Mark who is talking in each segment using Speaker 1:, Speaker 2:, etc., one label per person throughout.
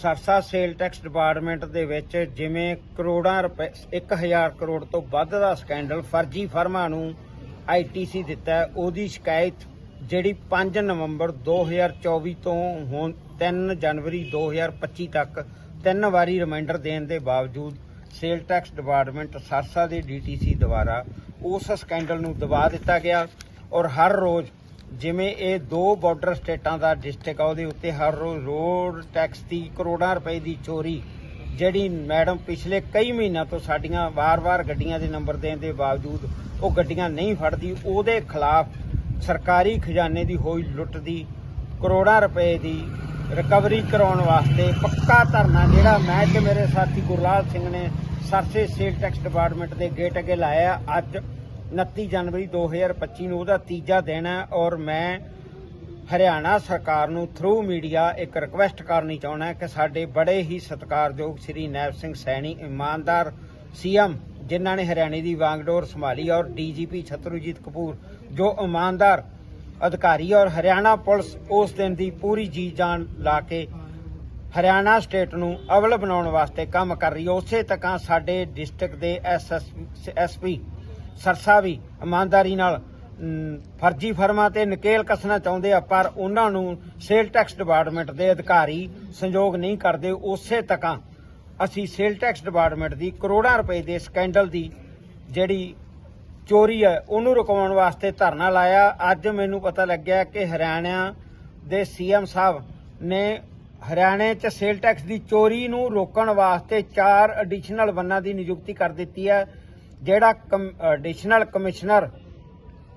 Speaker 1: Sarsa sale tax department ਦੇ ਵਿੱਚ ਜਿਵੇਂ ਕਰੋੜਾਂ ਰੁਪਏ 1000 ਕਰੋੜ ਤੋਂ ਵੱਧ ਦਾ ਸਕੈਂਡਲ ਫਰਜ਼ੀ ਫਰਮਾਂ ਨੂੰ ਆਈਟੀਸੀ ਦਿੱਤਾ ਉਹਦੀ ਸ਼ਿਕਾਇਤ ਜਿਹੜੀ 5 ਨਵੰਬਰ 2024 ਤੋਂ ਹੁਣ 3 ਜਨਵਰੀ 2025 ਤੱਕ ਤਿੰਨ ਵਾਰੀ ਰਿਮਾਈਂਡਰ ਦੇਣ ਦੇ ਬਾਵਜੂਦ ਸੇਲ ਟੈਕਸ ਡਿਪਾਰਟਮੈਂਟ ਸਰਸਾ ਦੇ ਡੀਟੀਸੀ ਦੁਆਰਾ ਉਸ ਸਕੈਂਡਲ ਨੂੰ ਦਬਾ ਦਿੱਤਾ ਗਿਆ ਔਰ ਹਰ ਰੋਜ਼ ਜਿਵੇਂ ਇਹ ਦੋ ਬਾਰਡਰ ਸਟੇਟਾਂ ਦਾ ਡਿਸਟ੍ਰਿਕਟ ਆ, ਉਹਦੇ ਉੱਤੇ ਹਰ ਰੋਜ਼ ਰੋਡ ਟੈਕਸ ਦੀ ਕਰੋੜਾਂ ਰੁਪਏ ਦੀ ਚੋਰੀ, ਜਿਹੜੀ ਮੈਡਮ ਪਿਛਲੇ ਕਈ ਮਹੀਨਿਆਂ ਤੋਂ ਸਾਡੀਆਂ ਵਾਰ-ਵਾਰ ਗੱਡੀਆਂ ਦੇ ਨੰਬਰ ਦੇਣ ਦੇ ਬਾਵਜੂਦ ਉਹ ਗੱਡੀਆਂ ਨਹੀਂ ਫੜਦੀ, ਉਹਦੇ ਖਿਲਾਫ ਸਰਕਾਰੀ ਖਜ਼ਾਨੇ ਦੀ ਹੋਈ ਲੁੱਟ ਦੀ ਕਰੋੜਾਂ ਰੁਪਏ ਦੀ ਰਿਕਵਰੀ ਕਰਾਉਣ ਵਾਸਤੇ ਪੱਕਾ ਧਰਨਾ ਜਿਹੜਾ ਮੈਂ ਤੇ ਮੇਰੇ ਸਾਥੀ ਗੁਰਲਾਲ ਸਿੰਘ ਨੇ ਸਰਸੇ ਸੇਲ ਟੈਕਸ ਡਿਪਾਰਟਮੈਂਟ ਦੇ ਗੇਟ ਅੱਗੇ ਲਾਇਆ, ਅੱਜ 29 ਜਨਵਰੀ 2025 ਨੂੰ ਉਹਦਾ ਤੀਜਾ ਦਿਨ ਹੈ ਔਰ ਮੈਂ ਹਰਿਆਣਾ ਸਰਕਾਰ ਨੂੰ ਥਰੂ ਮੀਡੀਆ ਇੱਕ ਰਿਕਵੈਸਟ ਕਰਨੀ ਚਾਹੁੰਦਾ ਕਿ ਸਾਡੇ ਬੜੇ ਹੀ ਸਤਿਕਾਰਯੋਗ ਸ੍ਰੀ ਨੈਬ ਸਿੰਘ ਸੈਣੀ, ਇਮਾਨਦਾਰ ਸੀਐਮ, ਜਿਨ੍ਹਾਂ ਨੇ ਹਰਿਆਣੇ ਦੀ ਵਾਂਗਡੋਰ ਸੰਭਾਲੀ ਔਰ ਡੀਜੀਪੀ ਛਤਰੂਜੀਤ ਕਪੂਰ, ਜੋ ਇਮਾਨਦਾਰ ਅਧਿਕਾਰੀ ਔਰ ਹਰਿਆਣਾ ਪੁਲਿਸ ਉਸ ਦਿਨ ਦੀ ਪੂਰੀ ਜੀ ਜਾਨ ਲਾ ਕੇ ਹਰਿਆਣਾ ਸਟੇਟ ਨੂੰ ਅਵਲ ਬਣਾਉਣ ਵਾਸਤੇ ਕੰਮ ਕਰ ਰਹੀ ਹੈ, ਉਸੇ ਤੱਕਾਂ ਸਾਡੇ ਡਿਸਟ੍ਰਿਕਟ ਦੇ ਐਸਐਸਪੀ ਸਰਸਾ ਵੀ ਇਮਾਨਦਾਰੀ ਨਾਲ ਫਰਜ਼ੀ ਫਰਮਾਂ ਤੇ ਨਕੇਲ ਕੱਸਣਾ ਚਾਹੁੰਦੇ ਆ, ਪਰ ਉਹਨਾਂ ਨੂੰ ਸੇਲ ਟੈਕਸ ਡਿਪਾਰਟਮੈਂਟ ਦੇ ਅਧਿਕਾਰੀ ਸੰਯੋਗ ਨਹੀਂ ਕਰਦੇ। ਉਸੇ ਤੱਕਾਂ ਅਸੀਂ ਸੇਲ ਟੈਕਸ ਡਿਪਾਰਟਮੈਂਟ ਦੀ ਕਰੋੜਾਂ ਰੁਪਏ ਦੇ ਸਕੈਂਡਲ ਦੀ ਜਿਹੜੀ ਚੋਰੀ ਹੈ, ਉਹਨੂੰ ਰੁਕਾਉਣ ਵਾਸਤੇ ਧਰਨਾ ਲਾਇਆ। ਅੱਜ ਮੈਨੂੰ ਪਤਾ ਲੱਗਿਆ ਕਿ ਹਰਿਆਣਾ ਦੇ ਸੀਐਮ ਸਾਹਿਬ ਨੇ ਹਰਿਆਣੇ 'ਚ ਸੇਲ ਟੈਕਸ ਦੀ ਚੋਰੀ ਨੂੰ ਰੋਕਣ ਵਾਸਤੇ ਚਾਰ ਐਡੀਸ਼ਨਲ ਵੰਨਾਂ ਦੀ ਨਿਯੁਕਤੀ ਕਰ ਦਿੱਤੀ ਹੈ। ਜਿਹੜਾ additional commissioner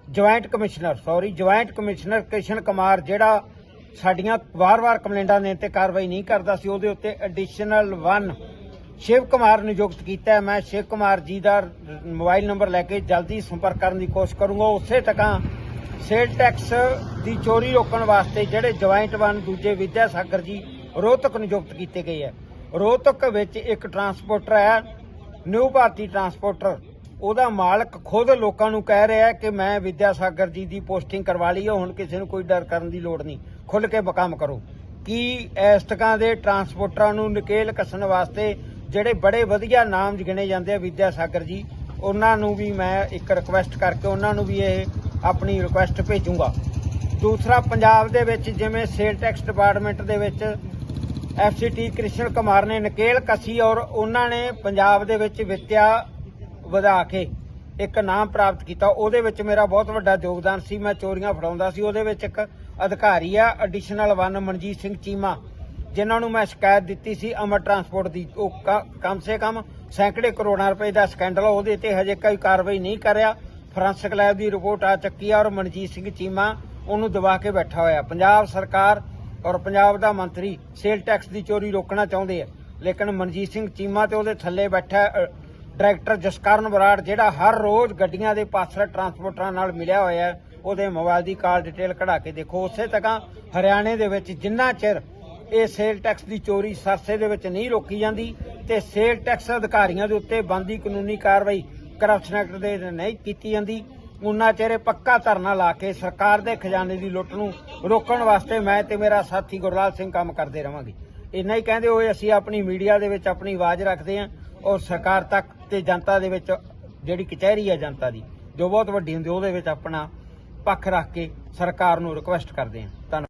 Speaker 1: joint commissioner sorry joint commissioner Krishan Kumar ਜਿਹੜਾ ਸਾਡੀਆਂ ਵਾਰ-ਵਾਰ ਕੰਪਲੇਂਟਾਂ ਦੇਣ ਤੇ ਕਾਰਵਾਈ ਨਹੀਂ ਕਰਦਾ ਸੀ, ਉਹਦੇ ਉੱਤੇ ਐਡੀਸ਼ਨਲ 1 ਸ਼ਿਵ ਕੁਮਾਰ ਨਿਯੁਕਤ ਕੀਤਾ ਮੈਂ ਸ਼ਿਵ ਕੁਮਾਰ ਜੀ ਦਾ ਮੋਬਾਈਲ ਨੰਬਰ ਲੈ ਕੇ ਜਲਦੀ ਸੰਪਰਕ ਕਰਨ ਦੀ ਕੋਸ਼ਿਸ਼ ਕਰੂੰਗਾ। ਉਸੇ ਤੱਕਾਂ ਸੇਲ ਟੈਕਸ ਦੀ ਚੋਰੀ ਰੋਕਣ ਵਾਸਤੇ ਜਿਹੜੇ ਜੁਆਇੰਟ 1 ਦੂਜੇ ਵਿਦਿਆ ਸਾਗਰ ਜੀ ਰੋਹਤਕ ਨਿਯੁਕਤ ਕੀਤੇ ਗਏ ਹੈ। ਰੋਹਤਕ ਵਿੱਚ ਇੱਕ ਟਰਾਂਸਪੋਰਟਰ ਹੈ ਨਿਊ ਭਾਰਤੀ ਟਰਾਂਸਪੋਰਟਰ ਉਹਦਾ ਮਾਲਕ ਖੁਦ ਲੋਕਾਂ ਨੂੰ ਕਹਿ ਰਿਹਾ ਕਿ ਮੈਂ ਵਿਦਿਆ ਸਾਗਰ ਜੀ ਦੀ ਪੋਸਟਿੰਗ ਕਰਵਾ ਲਈ ਹੈ ਹੁਣ ਕਿਸੇ ਨੂੰ ਕੋਈ ਡਰ ਕਰਨ ਦੀ ਲੋੜ ਨਹੀਂ। ਖੁੱਲ ਕੇ ਕੰਮ ਕਰੋ। ਕੀ ਇਸ ਦੇ ਟਰਾਂਸਪੋਰਟਰਾਂ ਨੂੰ ਨਕੇਲ ਕੱਸਣ ਵਾਸਤੇ ਜਿਹੜੇ ਬੜੇ ਵਧੀਆ ਨਾਮ ਗਿਣੇ ਜਾਂਦੇ ਆ ਵਿਦਿਆ ਸਾਗਰ ਜੀ, ਉਹਨਾਂ ਨੂੰ ਵੀ ਮੈਂ ਇੱਕ ਰਿਕੁਐਸਟ ਕਰਕੇ ਉਹਨਾਂ ਨੂੰ ਵੀ ਇਹ ਆਪਣੀ ਰਿਕੁਐਸਟ ਭੇਜੂੰਗਾ। ਦੂਸਰਾ, ਪੰਜਾਬ ਦੇ ਵਿੱਚ ਜਿਵੇਂ ਸੇਲ ਟੈਕਸ ਡਿਪਾਰਟਮੈਂਟ ਦੇ ਵਿੱਚ ਐਫਸੀਟੀ ਕ੍ਰਿਸ਼ਨ ਕੁਮਾਰ ਨੇ ਨਕੇਲ ਕੱਸੀ ਔਰ ਉਹਨਾਂ ਨੇ ਪੰਜਾਬ ਦੇ ਵਿੱਚ ਵਿੱਦਿਆ ਵਧਾ ਕੇ ਇੱਕ ਨਾਮ ਪ੍ਰਾਪਤ ਕੀਤਾ। ਉਹਦੇ ਵਿੱਚ ਮੇਰਾ ਬਹੁਤ ਵੱਡਾ ਯੋਗਦਾਨ ਸੀ। ਮੈਂ ਚੋਰੀਆਂ ਫੜਾਉਂਦਾ ਸੀ। ਉਹਦੇ ਵਿੱਚ ਇੱਕ ਅਧਿਕਾਰੀ ਆ ਐਡੀਸ਼ਨਲ 1 ਮਨਜੀਤ ਸਿੰਘ ਚੀਮਾ, ਜਿਨ੍ਹਾਂ ਨੂੰ ਮੈਂ ਸ਼ਿਕਾਇਤ ਦਿੱਤੀ ਸੀ ਅਮਰ ਟਰਾਂਸਪੋਰਟ ਦੀ। ਉਹ ਕਮ ਸੇ ਕਮ ਸੈਂਕੜੇ ਕਰੋੜਾਂ ਰੁਪਏ ਦਾ ਸਕੈਂਡਲ ਉਹਦੇ ਤੇ ਹਜੇ ਕੋਈ ਕਾਰਵਾਈ ਨਹੀਂ ਕਰਿਆ ਫਰਾਂਸਿਕ ਲੈਬ ਦੀ ਰਿਪੋਰਟ ਆ ਚੱਕੀ ਆ ਔਰ ਮਨਜੀਤ ਸਿੰਘ ਚੀਮਾ ਉਹਨੂੰ ਦਬਾ ਕੇ ਬੈਠਾ ਹੋਇਆ। ਪੰਜਾਬ ਸਰਕਾਰ ਔਰ ਪੰਜਾਬ ਦਾ ਮੰਤਰੀ ਸੇਲ ਟੈਕਸ ਦੀ ਚੋਰੀ ਰੋਕਣਾ ਚਾਹੁੰਦੇ ਆ। ਲੇਕਿਨ ਮਨਜੀਤ ਸਿੰਘ ਚੀਮਾ ਤੇ ਉਹਦੇ ਥੱਲੇ ਬੈਠਾ ਡਾਇਰੈਕਟਰ ਜਸਕਰਨ ਬਰਾੜ, ਜਿਹੜਾ ਹਰ ਰੋਜ਼ ਗੱਡੀਆਂ ਦੇ ਪਾਸਰ ਟਰਾਂਸਪੋਰਟਰਾਂ ਨਾਲ ਮਿਲਿਆ ਹੋਇਆ ਹੈ, ਉਹਦੇ ਮੋਬਾਈਲ ਦੀ ਕਾਲ ਡਿਟੇਲ ਕਢਾ ਕੇ ਦੇਖੋ। ਉਸੇ ਤਰ੍ਹਾਂ ਹਰਿਆਣੇ ਦੇ ਵਿੱਚ ਜਿੰਨਾ ਚਿਰ ਇਹ ਸੇਲ ਟੈਕਸ ਦੀ ਚੋਰੀ ਸਰਸੇ ਦੇ ਵਿੱਚ ਨਹੀਂ ਰੋਕੀ ਜਾਂਦੀ ਤੇ ਸੇਲ ਟੈਕਸ ਅਧਿਕਾਰੀਆਂ ਦੇ ਉੱਤੇ ਬੰਦੀ ਕਾਨੂੰਨੀ ਕਾਰਵਾਈ ਕਰਪਸ਼ਨ ਐਕਟ ਦੇ ਨਹੀਂ ਕੀਤੀ ਜਾਂਦੀ, ਉਨਾ ਚਿਰ ਇਹ ਪੱਕਾ ਧਰਨਾ ਲਾ ਕੇ ਸਰਕਾਰ ਦੇ ਖਜ਼ਾਨੇ ਦੀ ਲੁੱਟ ਨੂੰ ਰੋਕਣ ਵਾਸਤੇ ਮੈਂ ਤੇ ਮੇਰਾ ਸਾਥੀ ਗੁਰਲਾਲ ਸਿੰਘ ਕੰਮ ਕਰਦੇ ਰਵਾਂਗੇ। ਇੰਨਾ ਹੀ ਕਹਿੰਦੇ ਹੋਏ ਅਸੀਂ ਆਪਣੀ ਮੀਡੀਆ ਦੇ ਵਿੱਚ ਆਪਣੀ ਆਵਾਜ਼ ਰੱਖਦੇ ਹਾਂ ਔਰ ਸਰਕਾਰ ਤੱਕ ਤੇ ਜਨਤਾ ਦੇ ਵਿੱਚ ਜਿਹੜੀ ਕਚਹਿਰੀ ਹੈ ਜਨਤਾ ਦੀ, ਜੋ ਬਹੁਤ ਵੱਡੀ ਹੁੰਦੀ ਉਹਦੇ ਵਿੱਚ ਆਪਣਾ ਪੱਖ ਰੱਖ ਕੇ ਸਰਕਾਰ ਨੂੰ ਰਿਕੁਐਸਟ ਕਰਦੇ ਹਾਂ ਧੰਨਵਾਦ।